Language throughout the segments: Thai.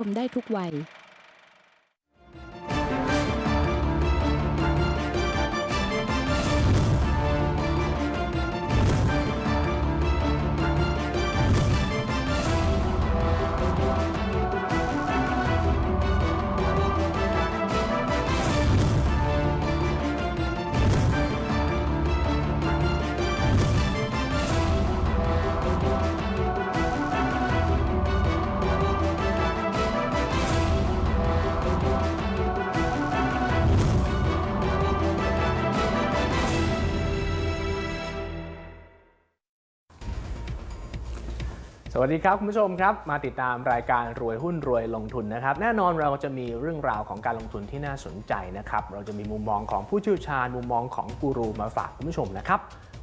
ชมได้ทุกวัย วัสดีครับ คุณผู้ชมครับ มาติดตามรายการรวยหุ้นรวยลงทุนนะครับ แน่นอนเราจะมีเรื่องราวของการลงทุนที่น่าสนใจนะครับ เราจะมีมุมมองของผู้เชี่ยวชาญ มุมมองของกูรูมาฝากคุณผู้ชมนะครับ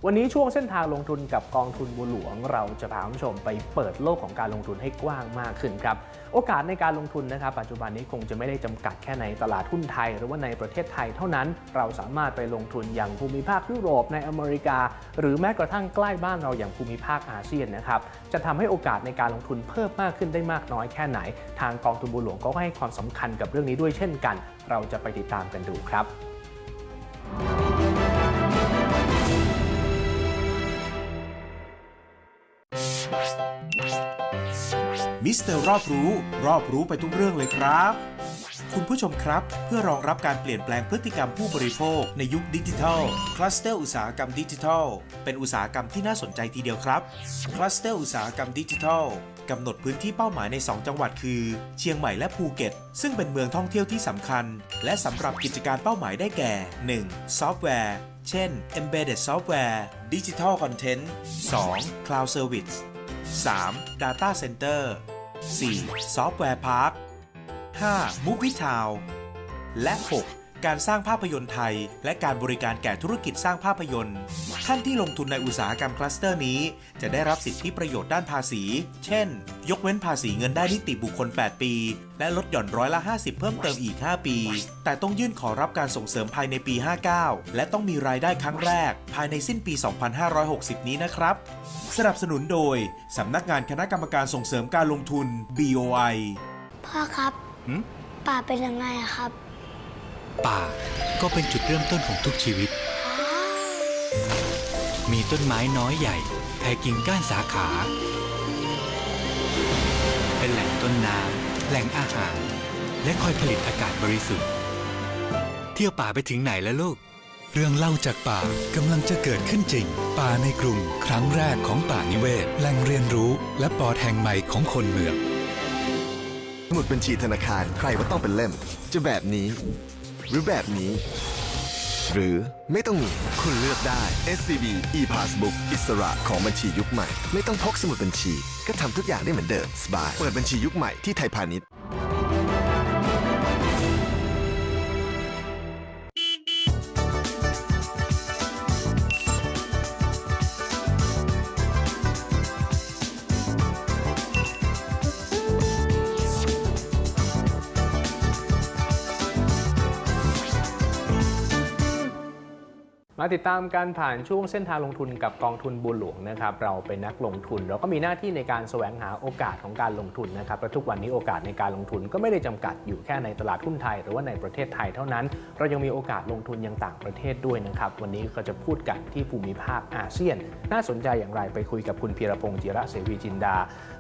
วันนี้ช่วงเส้นทางลงทุนกับกองทุนบัวหลวง เราจะพาคุณผู้ชมไปเปิดโลกของการลงทุนให้กว้างมากขึ้นครับ โอกาสในการลงทุนนะครับ ปัจจุบันนี้คงจะไม่ได้จำกัดแค่ในตลาดหุ้นไทย หรือว่าในประเทศไทยเท่านั้น เราสามารถไปลงทุนอย่างภูมิภาคยุโรปในอเมริกา หรือแม้กระทั่งใกล้บ้านเราอย่างภูมิภาคอาเซียนนะครับจะทำให้โอกาสในการลงทุนเพิ่มมากขึ้นได้มากน้อยแค่ไหน ทางกองทุนบัวหลวงก็ให้ความสำคัญกับเรื่องนี้ด้วยเช่นกัน เราจะไปติดตามกันดูครับ มิสเตอร์รอบรู้ รอบรู้ไปทุกเรื่องเลยครับ คุณผู้ชมครับ เพื่อรองรับการเปลี่ยนแปลงพฤติกรรมผู้บริโภคในยุคดิจิทัลคลัสเตอร์อุตสาหกรรมดิจิทัล เป็นอุตสาหกรรมที่น่าสนใจทีเดียวครับคลัสเตอร์อุตสาหกรรมดิจิทัลกำหนดพื้นที่เป้าหมายใน 2 จังหวัดคือ เชียงใหม่และภูเก็ต ซึ่งเป็นเมืองท่องเที่ยวที่สำคัญ และสำหรับกิจการเป้าหมายได้แก่ 1. ซอฟต์แวร์ เช่น Embedded Software Digital Content 2. Cloud Service 3. Data Center 4. ซอฟต์แวร์พาร์ค 5. มุกวิชาวและ 6. การสร้างภาพยนตร์ไทย และการบริการแก่ธุรกิจสร้างภาพยนตร์ ท่านที่ลงทุนในอุตสาหกรรมคลัสเตอร์นี้ จะได้รับสิทธิประโยชน์ด้านภาษี เช่น ยกเว้นภาษีเงินได้นิติบุคคล 8 ปี และลดหย่อนร้อยละ 50 เพิ่มเติมอีก 5 ปี แต่ต้องยื่นขอรับการส่งเสริมภายในปี 59 และต้องมีรายได้ครั้งแรก ภายในสิ้นปี 2560 นี้นะครับ สนับสนุนโดยสำนักงานคณะกรรมการส่งเสริมการลงทุน BOI พ่อครับหืมป่าเป็นยังไงอะครับ ป่าก็เป็นจุดเริ่มต้นของทุกชีวิต มีต้นไม้น้อยใหญ่แผ่กิ่งก้านสาขา เป็นแหล่งต้นน้ำแหล่งอาหาร และคอยผลิตอากาศบริสุทธิ์ เที่ยวป่าไปถึงไหนแล้วลูก เรื่องเล่าจากป่ากำลังจะเกิดขึ้นจริง ป่าในกรุง ครั้งแรกของป่านิเวศ แหล่งเรียนรู้ และปอดแห่งใหม่ของคนเมือง สมุดบัญชีธนาคารใครว่าต้องเป็นเล่ม จะแบบนี้ หรือแบบนี้ หรือไม่ต้องมีคุณเลือกได้ SCB e-passbook อิสระของบัญชียุคใหม่ ไม่ต้องพกสมุดบัญชี ก็ทำทุกอย่างได้เหมือนเดิมสบาย เปิดบัญชียุคใหม่ที่ไทยพาณิชย์ มาติดตามการผ่านช่วงเส้นทางลงทุนกับกองทุนบัวหลวงนะครับ เราเป็นนักลงทุน เราก็มีหน้าที่ในการแสวงหาโอกาสของการลงทุนนะครับและทุกวันนี้โอกาสในการลงทุนก็ไม่ได้จำกัดอยู่แค่ในตลาดหุ้นไทย หรือว่าในประเทศไทยเท่านั้น เรายังมีโอกาสลงทุนยังต่างประเทศด้วยนะครับ วันนี้ก็จะพูดกันที่ภูมิภาคอาเซียน น่าสนใจอย่างไรไปคุยกับคุณพีรพงศ์จิระเสวีจินดา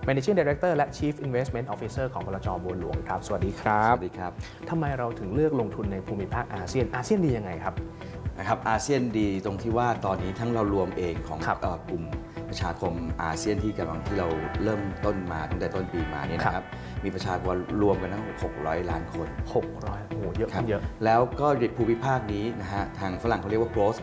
Managing Director และ Chief Investment Officer ของบลจบัวหลวงครับ สวัสดีครับสวัสดีครับทำไมเราถึงเลือกลงทุนในภูมิภาคอาเซียนอาเซียนดียังไงครับ นะครับอาเซียนดีตรงที่ว่าตอนนี้ทั้งเรารวมเองของครับเอ่อกลุ่มประชาคมอาเซียนที่กำลังที่เราเริ่มต้นมาตั้งแต่ต้นปีมาเนี่ยนะครับมีประชากรรวมกันทั้ง 600 ล้านคน 600โอ้โหเยอะครับเยอะ แล้วก็ในภูมิภาคนี้นะฮะทางฝรั่งเขาเรียกว่า growth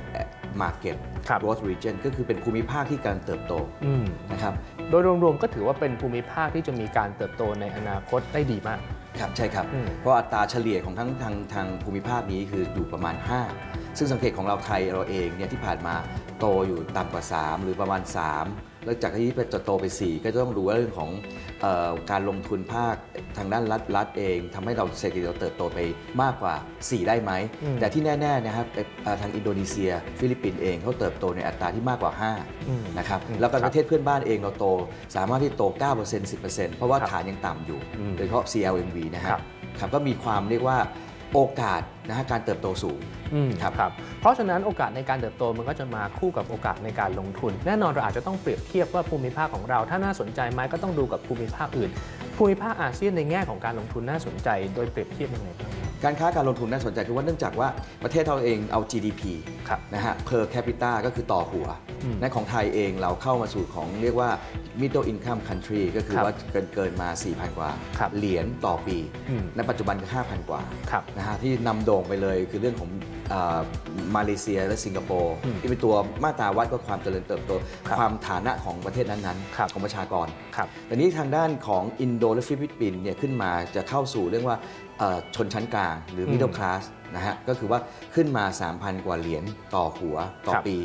market ครับ growth region ก็คือเป็นภูมิภาคที่การเติบโตอืมนะครับโดยรวมๆก็ถือว่าเป็นภูมิภาคที่จะมีการเติบโตในอนาคตได้ดีมาก ครับใช่ครับ อืมเพราะอัตราเฉลี่ยของทั้งทางทางภูมิภาคนี้คืออยู่ประมาณ5 ซึ่งสังเกตของเราไทยเราเองเนี่ยที่ผ่านมาโตอยู่ต่ำกว่า 3 หรือประมาณ 3 แล้วจากที่จะโตไป 4 ก็จะต้องดูว่าเรื่องของเออการลงทุนภาคทางด้านรัฐรัฐเองทำให้เราเศรษฐกิจเราเติบโตไปมากกว่า 4 ได้ไหมอืมแต่ที่แน่ๆนะครับเอ่อเอ่อทางอินโดนีเซีย ฟิลิปปินส์เองเขาเติบโตในอัตราที่มากกว่าอืม5นะครับอืมแล้วก็ครับประเทศเพื่อนบ้านเองเราโต สามารถที่โต 9% 10%เพราะว่าครับฐานยังต่ำอยู่อืมโดยเฉพาะ CLMV นะคครัรับบครับก็มีความเรียกว่า โอกาสนะฮะการเติบโตสูงอืมครับครับเพราะฉะนั้นโอกาสในการเติบโตมันก็จะมาคู่กับโอกาสในการลงทุน แน่นอนเราอาจจะต้องเปรียบเทียบว่าภูมิภาคของเรา ถ้าน่าสนใจไหมก็ต้องดูกับภูมิภาคอื่น ภูมิภาคอาเซียนในแง่ของการลงทุนน่าสนใจ โดยเปรียบเทียบยังไงบ้าง การค้าการลงทุนน่าสนใจคือว่าเนื่องจากว่าประเทศเราเองเอา GDP ครับนะฮะ per capita ก็คือต่อหัวอืมในของไทยเองเราเข้ามาสู่ของเรียกว่า middle income country ก็คือครับว่าเกินเกินมา 4,000 กว่าครับเหรียญต่อปีอืมในปัจจุบันก็ 5,000 กว่าครับนะฮะที่นำโด่งไปเลยคือเรื่องของเออมาเลเซียและสิงคโปร์อืมที่เป็นตัวมาตราวัดก็ความเจริญเติบโตครับความฐานะของประเทศนั้นครับๆของประชากรครับแต่นี้ทางด้านของอินโดและฟิลิปปินส์เนี่ยขึ้นมาจะเข้าสู่เรื่องว่าเอ่อ ชนชั้นกลางหรือ middle class นะฮะก็คือว่าขึ้นมา 3,000 กว่าเหรียญต่อหัวต่อครับปี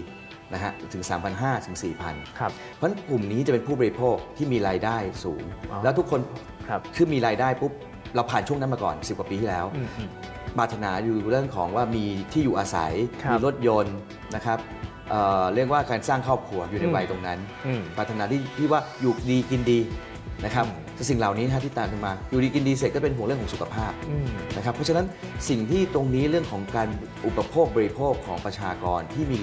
นะฮะถึง 3,500 ถึง 4,000 ครับ เพราะฉะนั้นกลุ่มนี้จะเป็นผู้บริโภคที่มีรายได้สูงอ๋อแล้วทุกคนครับคือมีรายได้ปุ๊บ เราผ่านช่วงนั้นมาก่อน 10 กว่าปีที่แล้วอืมอืมปรารถนาอยู่เรื่องของว่ามีที่อยู่อาศัยครับมีรถยนต์นะครับเอ่อเรียกว่าการสร้างครอบครัวอยู่ในอืมวัยตรงนั้นอืมปรารถนาที่ที่ว่าอยู่ดีกินดีนะครับอืม แต่สิ่งเหล่านี้นะฮะที่ตามมา อยู่ดีกินดีเสร็จก็เป็นห่วงเรื่องของสุขภาพอืม นะครับเพราะฉะนั้นสิ่งที่ตรงนี้เรื่องของการอุปโภคบริโภคของประชากรที่มี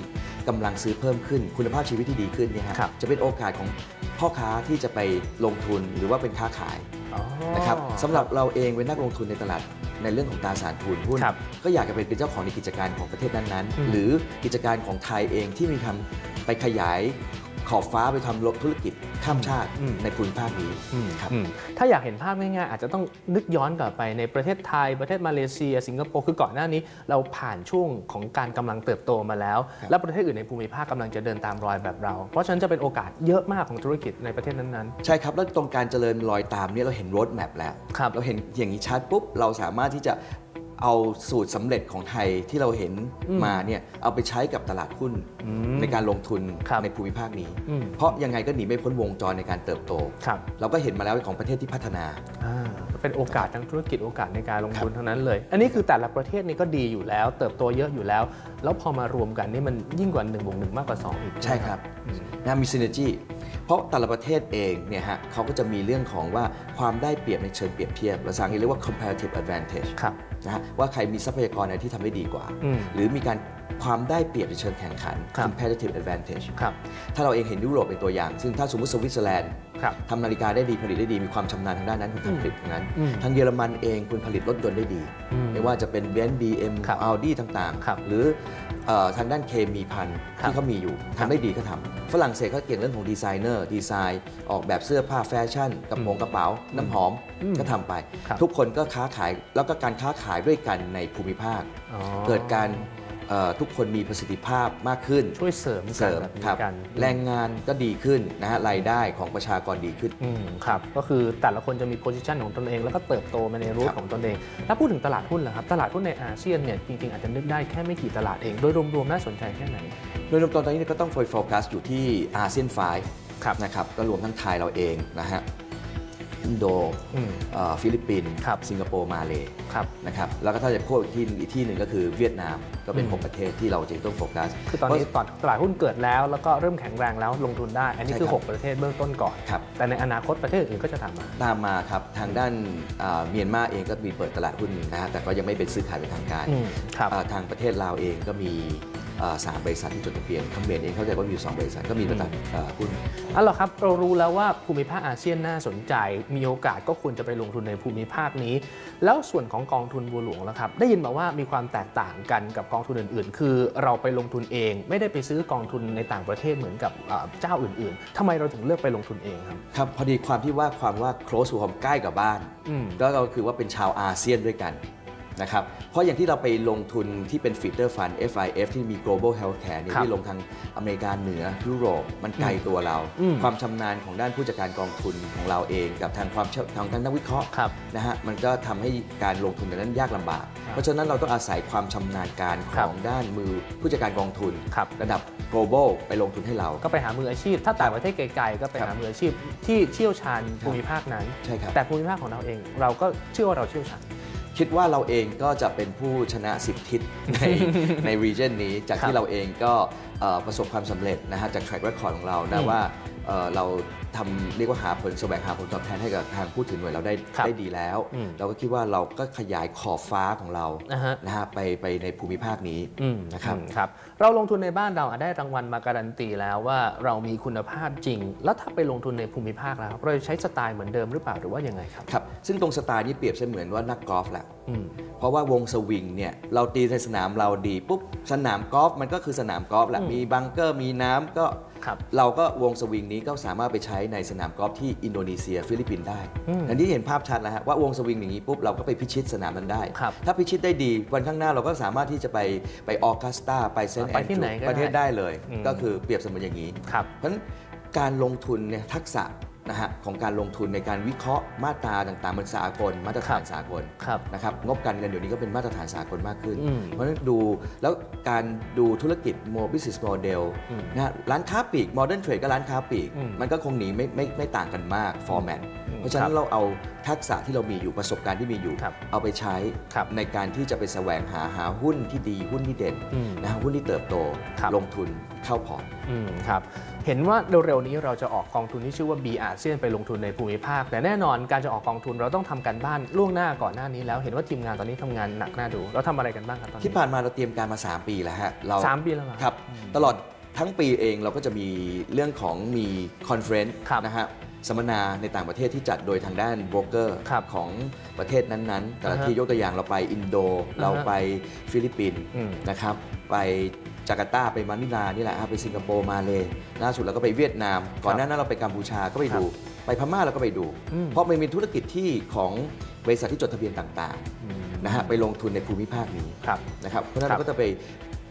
กำลังซื้อเพิ่มขึ้น คุณภาพชีวิตที่ดีขึ้นเนี่ยฮะครับ จะเป็นโอกาสของพ่อค้าที่จะไปลงทุนหรือว่าเป็นค้าขายอ๋อนะครับสำหรับเราเองเป็นนักลงทุนในตลาดในเรื่องของตราสารทุนหุ้นครับก็อยากจะเป็นเป็นเจ้าของในกิจการของประเทศนั้นอืมๆ หรือกิจการของไทยเองที่มีทำไปขยาย ขอบฟ้าไปทำธุรกิจข้ามชาติในภูมิภาคนี้อืมครับอืมถ้าอยากเห็นภาพง่ายๆ อาจจะต้องนึกย้อนกลับไปในประเทศไทย ประเทศมาเลเซีย สิงคโปร์คือก่อนหน้านี้ เราผ่านช่วงของการกำลังเติบโตมาแล้วครับและประเทศอื่นในภูมิภาคกำลังจะเดินตามรอยแบบเรา เพราะฉะนั้นจะเป็นโอกาสเยอะมากของธุรกิจในประเทศนั้นใช่ครับ แล้วตรงการเจริญรอยตามเนี่ยเราเห็นรถแมพแล้วครับเราเห็นอย่างนี้ชัดปุ๊บเราสามารถที่จะ เอาสูตรสำเร็จของไทยที่เราเห็นอืมมาเนี่ยเอาไปใช้กับตลาดหุ้นอืมในการลงทุนครับในภูมิภาคนี้อืมเพราะยังไงก็หนีไม่พ้นวงจรในการเติบโตๆครับเราก็เห็นมาแล้วของประเทศที่พัฒนาอ่าเป็นโอกาสทางธุรกิจโอกาสในการลงทุนทั้งนั้นเลย อันนี้คือแต่ละประเทศนี่ก็ดีอยู่แล้ว เติบโตเยอะอยู่แล้ว แล้วพอมารวมกันนี่มันยิ่งกว่า1นบวกหมากกว่า 2 อีก ใช่ครับนะมี synergy เพราะแต่ละประเทศเองเนี่ยฮะเขาก็จะมีเรื่องของว่าความได้เปรียบในเชิงเปรียบเทียบภาษาอังกฤษเรียกว่า comparative advantage ครับ นะฮะว่าใครมีทรัพยากรอะไรที่ทำได้ดีกว่าอืมหรือมีการ ความได้เปรียบในเชิงแข่งขัน ครับ competitive advantage ครับ ถ้าเราเองเห็นยุโรปเป็นตัวอย่าง ซึ่งถ้าสมมติสวิตเซอร์แลนด์ครับ ทำนาฬิกาได้ดีผลิตได้ดีมีความชำนาญทางด้านนั้นคุณทำผลิตทางนั้น อืมทางเยอรมันเองคุณผลิตรถยนต์ได้ดี อืมไม่ว่าจะเป็นเบนซ์บีเอ็มครับอัลดี้ต่างครับๆ หรือเอ่อทางด้านเคมีพันครับที่เขามีอยู่ทำได้ดีก็ทำฝรั่งเศสเขาเก่งเรื่องของดีไซเนอร์ดีไซน์ ออกแบบเสื้อผ้าแฟชั่นกระโปรงกระเป๋า น้ำหอมอืมก็ทำไป ครับ ทุกคนก็ค้าขายแล้วก็การค้าขายด้วยกันในภูมิภาค อ๋อ เกิดการเอ่อ ทุกคนมีประสิทธิภาพมากขึ้น ช่วยเสริมเสริมกันแบบนี้ครับกันแรงงานก็ดีขึ้นนะฮะรายได้ของประชากรดีขึ้นอืมครับก็คือแต่ละคนจะมีโพสิชันของตนเอง แล้วก็เติบโตมาในรูทครับของตนเอง ถ้าพูดถึงตลาดหุ้นล่ะครับตลาดหุ้นในอาเซียนเนี่ยจริงๆอาจจะนึกได้แค่ไม่กี่ตลาดเองโดยรวมๆน่าสนใจแค่ไหนโดยรวมตอนนี้ก็ต้องโฟกัสอยู่ที่อาเซียนครับ5นะครับก็รวมทั้งไทยเราเองนะฮะ อินโดอืมเอ่อฟิลิปปินส์ครับสิงคโปร์มาเลครับนะครับแล้วก็ถ้าจะพูดอีกที่อีกที่หนึ่งก็คือเวียดนาม ก็เป็นอืมหกประเทศที่เราจะต้องโฟกัสคือตอนนี้ตอนตลาดหุ้นเกิดแล้ว แล้วก็เริ่มแข็งแรงแล้วลงทุนได้ อันนี้ใช่คือครับ6ประเทศเบื้องต้นก่อนครับแต่ในอนาคตประเทศอื่นก็จะตามมาตามมาครับทางด้านอ่าเมียนมาเองก็มีเปิดตลาดหุ้นนะฮะแต่ก็ยังไม่เป็นซื้อขายเป็นทางการอืมครับอ่าทางประเทศลาวเองก็มีอ่า สามบริษัทที่จดทะเบียนเขมรเองเข้าใจว่ามีอยู่สองบริษัทก็มีตลาดอ่าหุ้นเอาล่ะครับเรารู้แล้วว่าภูมิภาคอาเซียนน่าสนใจ มีโอกาสก็ควรจะไปลงทุนในภูมิภาคนี้ แล้วส่วนของกองทุนบัวหลวงล่ะครับได้ยินมาว่ามีความแตกต่างกันกับกองทุนอื่น ๆ คือเราไปลงทุนเอง ไม่ได้ไปซื้อกองทุนในต่างประเทศเหมือนกับอ่าเจ้าอื่น ๆทำไมเราถึงเลือกไปลงทุนเองครับครับพอดีความที่ว่าความว่า close to home ใกล้กับบ้านอืมก็ก็คือว่าเป็นชาวอาเซียนด้วยกัน นะครับ เพราะอย่างที่เราไปลงทุนที่เป็นฟีเ d อร์ฟัน FIF ที่มี global healthcare เนี่ยครับที่ลงทางอเมริกาเหนือยุโรปมันไกลตัวเราอืมความชำนาญของด้านผู้จัดการกองทุนของเราเอง กับทางความเชี่ยวทางด้านนักวิเคราะห์ครับนะฮะมันก็ทำให้การลงทุนในนั้นยากลำบากครับเพราะฉะนั้นเราต้องอาศัยความชำนาญการขครัอบงด้านมือผู้จัดการกองทุนครับระดับ global ไปลงทุนให้เรา ก็ไปหามืออาชีพ ถ้าต่างประเทศไกลๆก็ไปครัหาบมืออาชีพที่เชี่ยวชาญภูมิภาคนั้นใช่ครับแต่ภูมิภาคของเราเอง เราก็เชื่อว่าเราเชี่ยวชาญ คิดว่าเราเองก็จะเป็นผู้ชนะ 10 ทิศในใน region นี้จากครับที่เราเองก็เอ่อประสบความสำเร็จนะฮะจาก track record ของเรานะอืมว่าเอ่อเรา ทำเรียกว่าหาผลแสวงหาผลตอบแทนให้กับทางผู้ถือหน่วยเราได้ครับได้ดีแล้ว อืมเราก็คิดว่าเราก็ขยายขอบฟ้าของเราอ่าฮะ นะฮะไปไปในภูมิภาคนี้อืมนะครับ อืมครับ เราลงทุนในบ้านเราอะได้รางวัลมาการันตีแล้วว่าเรามีคุณภาพจริง แล้วถ้าไปลงทุนในภูมิภาคแล้วเราจะใช้สไตล์เหมือนเดิมหรือเปล่าหรือว่ายังไงครับ ครับ ซึ่งตรงสไตล์นี้เปรียบเสมือนว่านักกอล์ฟแหละ อืม เพราะว่าวงสวิงเนี่ยเราตีในสนามเราดีปุ๊บสนามกอล์ฟมันก็คือสนามกอล์ฟแหละอืมมีบังเกอร์มีน้ำก็ ครับเราก็วงสวิงนี้ก็สามารถไปใช้ในสนามกอล์ฟที่อินโดนีเซียฟิลิปปินส์ได้อืมอันนี้เห็นภาพชัดแล้วฮะว่าวงสวิงอย่างนี้ปุ๊บเราก็ไปพิชิตสนามนั้นได้ ครับถ้าพิชิตได้ดีวันข้างหน้าเราก็สามารถที่จะไปไปออกัสตาไปเซนต์ไปแอนที่ดรูไหนก็ได้ประเทศได้เลย อืม ก็คือเปรียบเสมือนอย่างนี้ ครับ เพราะฉะนั้นการลงทุนเนี่ยทักษะ นะฮะของการลงทุนในการวิเคราะห์มาตราต่างๆมันสากล มาตรฐานสากลครับนะครับงบการเงินเดี๋ยวนี้ก็เป็นมาตรฐานสากลมากขึ้น อืมเพราะฉะนั้นดูแล้วการดูธุรกิจโม business model อืมนะฮะร้านค้าปลีก modern trade ก็ร้านค้าปลีก อืมมันก็คงหนีไม่ไม่ไม่ต่างกันมาก format อืมเพราะฉะนั้นเราเอาทักษะที่เรามีอยู่ประสบการณ์ที่มีอยู่ ครับเอาไปใช้ครับในการที่จะไปแสวงหาหาหุ้นที่ดีหุ้นที่เด่นอืมนะฮะหุ้นที่เติบโตครับ ลงทุน เข้าพอร์ตอืมครับเห็นว่าเร็วๆนี้เราจะออกกองทุนที่ชื่อว่า B อาเซียนไปลงทุนในภูมิภาค แต่แน่นอนการจะออกกองทุนเราต้องทำการบ้านล่วงหน้าก่อนหน้านี้แล้ว เห็นว่าทีมงานตอนนี้ทำงานหนักหน้าดู เราทำอะไรกันบ้างครับตอนนี้ ที่ผ่านมาเราเตรียมการมา 3 ปีแล้วฮะเราสามปีแล้วเหรอครับ ตลอดทั้งปีเองเราก็จะมีเรื่องของมีคอนเฟรนซ์ครับนะฮะ สัมมนาในต่างประเทศที่จัดโดยทางด้านโบรกเกอร์ครับของประเทศนั้นๆ แต่ละอ่าฮะที่ยกตัวอย่างเราไปอินโด เราไปฟิลิปปินส์อืม นะครับไปจาการ์ตาไปมะนิลานี่แหละฮะไปสิงคโปร์มาเลยล่าสุดเราก็ไปเวียดนาม ก่อนหน้านั้นเราไปกัมพูชาก็ไปดู ไปพม่าเราก็ไปดู อืม เพราะมันมีธุรกิจที่ของบริษัทที่จดทะเบียนต่างอืมๆนะฮะไปลงทุนในภูมิภาคนี้ ครับ นะครับเพราะฉะนั้นครับเราก็จะไป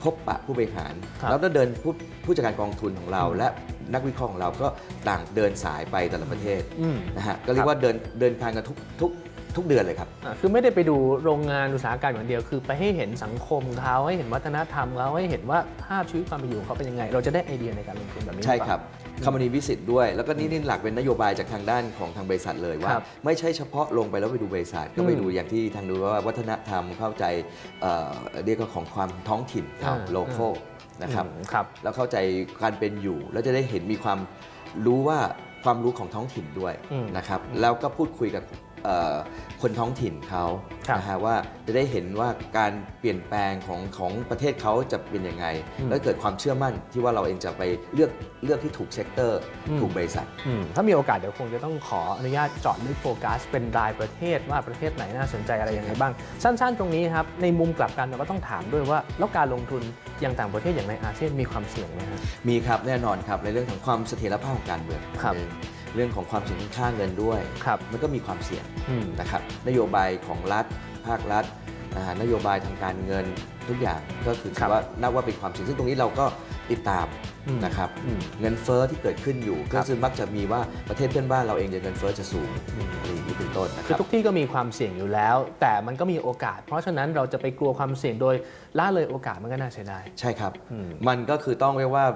พบปะผู้บริหาร ครับ แล้วก็เดินผู้ผู้จัดการกองทุนของเราอืมและนักวิเคราะห์ของเราก็ต่างเดินสายไปแต่ละประเทศอืม นะฮะก็เรียกว่าเดินเดินทางกันทุกทุกทุกเดือนเลยครับ อะคือไม่ได้ไปดูโรงงานอุตสาหกรรมอย่างเดียว คือไปให้เห็นสังคมเขาให้เห็นวัฒนธรรมเขาให้เห็นว่าภาพชีวิตความเป็นอยู่ของเขาเป็นยังไง เราจะได้ไอเดียในการลงทุนแบบนี้ใช่หอเปล่า ครับ คอมมานีวิสิตด้วย แล้วก็นี่นี่หลักเป็นนโยบายจากทางด้านของทางบริษัทเลยว่าครับไม่ใช่เฉพาะลงไปแล้วไปดูบริษัทก็ไปอืมดูอย่างที่ทางดูว่าวัฒนธรรมเข้าใจเอ่อเรียกว่าของความท้องถิ่นเขาอ่าโลโก้นะครับอืมครับแล้วเข้าใจการเป็นอยู่ แล้วจะได้เห็นมีความรู้ว่าความรู้ของท้องถิ่นด้วยอืมนะครับแล้วก็พูดคุยกับเอ่อ คนท้องถิ่นเขาครับนะฮะว่าจะได้เห็นว่าการเปลี่ยนแปลงของของประเทศเขาจะเป็นยังไง อืม แล้วเกิดความเชื่อมั่นที่ว่าเราเองจะไปเลือกเลือกที่ถูกเซกเตอร์อืมถูกบริษัท อืมถ้ามีโอกาสเดี๋ยวคงจะต้องขออนุญาตเจาะลึกโฟกัสเป็นรายประเทศว่าประเทศไหนน่าสนใจอะไรยังไงบ้าง สั้นๆ ตรงนี้ครับ ในมุมกลับกันเราก็ต้องถามด้วยว่า แล้วการลงทุนอย่างต่างประเทศอย่างในอาเซียนมีความเสี่ยงไหมครับ มีครับแน่นอนครับในเรื่องของความเสถียรภาพของการเมืองครับหนึ่ง เรื่องของความเสี่ยงทางค่าเงินด้วยครับมันก็มีความเสี่ยงอืมนะครับนโยบายของรัฐ ภาครัฐนะฮะนโยบายทางการเงินทุกอย่างก็คือครัถืบอว่านับว่าเป็นความเสี่ยงซึ่งตรงนี้เราก็ติดตามอืมนะครับอืมเงินเฟ้อที่เกิดขึ้นอยู่คก็รับซึ่งมักจะมีว่าประเทศเพื่อนบ้านเราเองจะเงินเฟ้อจะสูงอืมอะไรอย่างนี้เป็นต้นนะคคือรับทุกที่ก็มีความเสี่ยงอยู่แล้ว แต่มันก็มีโอกาส เพราะฉะนั้นเราจะไปกลัวความเสี่ยงโดยละเลยโอกาสมันก็น่าเสียดายใช่ครับอืมมันก็คือต้องเรียกว่าเอ่อ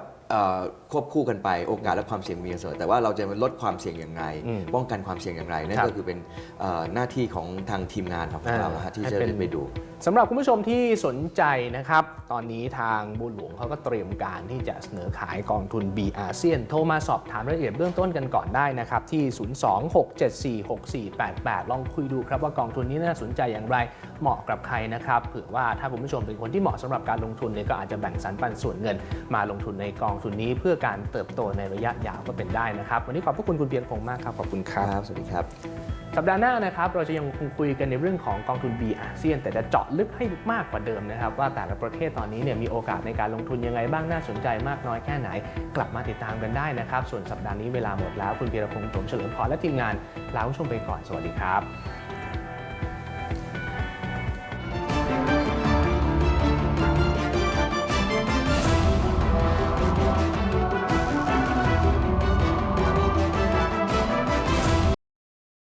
ควบคู่กันไปโอกาสและความเสี่ยงมีเสมอแต่ว่าเราจะลดความเสี่ยงอย่างไรอืมป้องกันความเสี่ยงอย่างไรนั่นครับก็คือเป็นเอ่อหน้าที่ของทางทีมงานของเรานะฮะที่ให้จะเป็นได้ไปดูสำหรับคุณผู้ชมที่สนใจนะครับ ตอนนี้ทางบุญหลวงเขาก็เตรียมการที่จะเสนอขายกองทุน B อาเซียนโทรมาสอบถามรายละเอียดเบื้องต้นกันก่อนได้นะครับ ที่ 026746488 ลองคุยดูครับว่ากองทุนนี้น่าสนใจอย่างไรเหมาะกับใครนะครับเผื่อว่าถ้าคุณผู้ชมเป็นคนที่เหมาะสำหรับการลงทุนเนี่ยก็อาจจะแบ่งสรรปันส่วนเงินมาลงทุนในกองทุนนี้เพื่อการเติบโตในระยะยาวก็เป็นได้นะครับ วันนี้ขอบพระคุณคุณเบียร์พงษ์มากครับขอบคุณครับครับสวัสดีครับ สัปดาห์หน้านะครับเราจะยังคงคุยกันในเรื่องของกองทุน B อาเซียน แต่จะเจาะลึกให้มากกว่าเดิมนะครับ ว่าแต่ละประเทศตอนนี้เนี่ยมีโอกาสในการลงทุนยังไงบ้างน่าสนใจมากน้อยแค่ไหน กลับมาติดตามกันได้นะครับ ส่วนสัปดาห์นี้เวลาหมดแล้วคุณพีรพงศ์สมเฉลิมพรและทีมงานลาผู้ชมไปก่อนสวัสดีครับ